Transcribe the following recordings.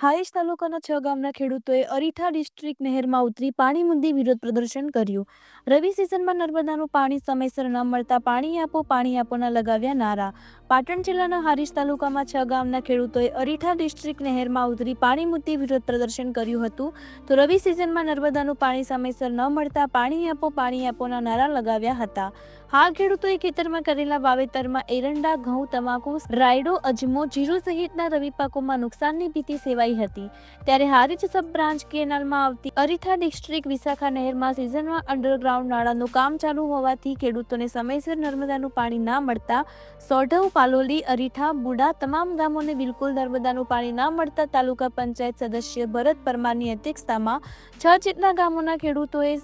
હાઈજ તાલુકાના છ ગામના ખેડૂતોએ અરીઠા ડિસ્ટ્રિક્ટ નહેરમાં ઉતરી પાણી મુદ્દે વિરોધ પ્રદર્શન કર્યું. રવિ સિઝનમાં નર્મદાનું પાણી સમયસર ન મળતા પાણી આપો, પાણી આપોના લગાવ્યા નારા. પાટણ જિલ્લાના હારીજ તાલુકામાં છ ગામના ખેડૂતોએ અરીઠા ડિસ્ટ્રિક્ટ નહેરમાં ઉતરી પાણી મુદ્દે વિરોધ પ્રદર્શન કર્યું હતું. તો રવિ સિઝનમાં નર્મદાનું પાણી સમયસર ન મળતા પાણી આપો, પાણી આપોના નારા લગાવ્યા હતા. હાલ ખેડૂતોએ ખેતરમાં કરેલા વાવેતરમાં એરંડા, ઘઉં તમાકુ રાયડો, અજમો, જીરું સહિતના રવિ પાકોમાં નુકસાનની ભીતિ સેવાઈ હતી. ત્યારે હારીજ સબ બ્રાન્ચ કેનાલમાં આવતી અરીઠા ડિસ્ટ્રિક્ટ વિશાખા નહેરમાં સિઝનમાં અંડરગ્રાઉન્ડ નાળાનું કામ ચાલુ હોવાથી ખેડૂતોને સમયસર નર્મદાનું પાણી ના મળતા સોઢવ, પાલોલી અરીઠા બુડા તમામ ગામોને બિલકુલ નર્મદાનું પાણી ના મળતા તાલુકા પંચાયત સદસ્ય ભરત પરમારની અધ્યક્ષતામાં છ જેટલા ગામોના ખેડૂતોએ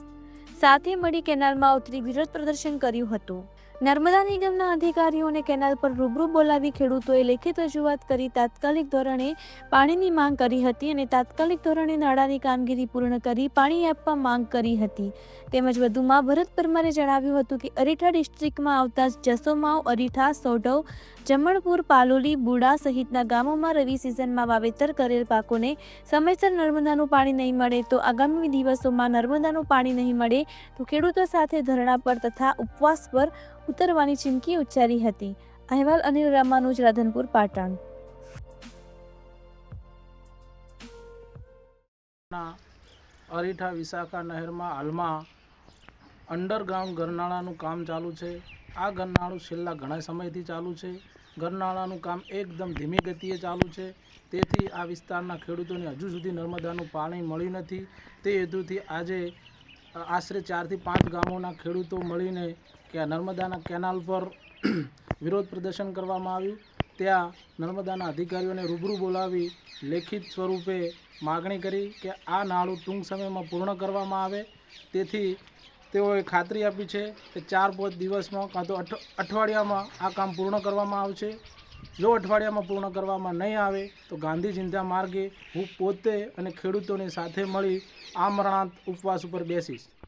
સાથે મળી કેનાલમાં ઉતરી વિરોધ પ્રદર્શન કર્યું હતું. નર્મદા નિગમના અધિકારીઓને કેનાલ પર રૂબરૂ બોલાવી ખેડૂતોએ લેખિત રજૂઆત કરી તાત્કાલિક ધોરણે પાણીની માંગ કરી હતી અને તાત્કાલિક ધોરણે નાળાની કામગીરી પૂર્ણ કરી પાણી આપવા માંગ કરી હતી. તેમજ વધુમાં ભરત પરમારે જણાવ્યું હતું કે અરીઠા ડિસ્ટ્રિક્ટમાં આવતા જસોમાવ, અરીઠા, સોઢવ, જમણપુર, પાલોલી, બુડા સહિતના ગામોમાં રવિ સિઝનમાં વાવેતર કરેલ પાકોને સમયસર નર્મદાનું પાણી નહીં મળે તો આગામી દિવસોમાં નર્મદાનું પાણી નહીં મળે તો ખેડૂતો સાથે ધરણા પર તથા ઉપવાસ પર ઉતરવાની ચીમકી ઉચ્ચારી હતી. અહેવાલ અનિલ રામાનુજ રાધનપુર, પાટણ. અરીઠા વિશાખા નહેરમાં હાલમાં અંડરગ્રાઉન્ડ ગરનાળાનું કામ ચાલુ છે. આ ગરનાળું છેલ્લા ઘણા સમયથી ચાલુ છે. ગરનાળાનું કામ એકદમ ધીમી ગતિએ ચાલુ છે. તેથી આ વિસ્તારના ખેડૂતોને હજુ સુધી નર્મદાનું પાણી મળ્યું નથી. તે હેતુથી આજે આશરે ચારથી પાંચ ગામોના ખેડૂતો મળીને કે નર્મદાના કેનાલ પર વિરોધ પ્રદર્શન કરવામાં આવ્યું. ત્યાં નર્મદાના અધિકારીઓને રૂબરૂ બોલાવી લેખિત સ્વરૂપે માગણી કરી કે આ નાળું ટૂંક સમયમાં પૂર્ણ કરવામાં આવે. તેથી તેઓએ ખાતરી આપી છે કે ચાર પાંચ દિવસમાં કાં તો અઠ, અઠવાડિયામાં આ કામ પૂર્ણ કરવામાં આવશે. જો અઠવાડિયામાં પૂર્ણ કરવામાં નહીં આવે, તો ગાંધી ચિંતા માર્ગે હું પોતે અને ખેડૂતોની સાથે મળી આમરણાંત ઉપવાસ ઉપર બેસીશ.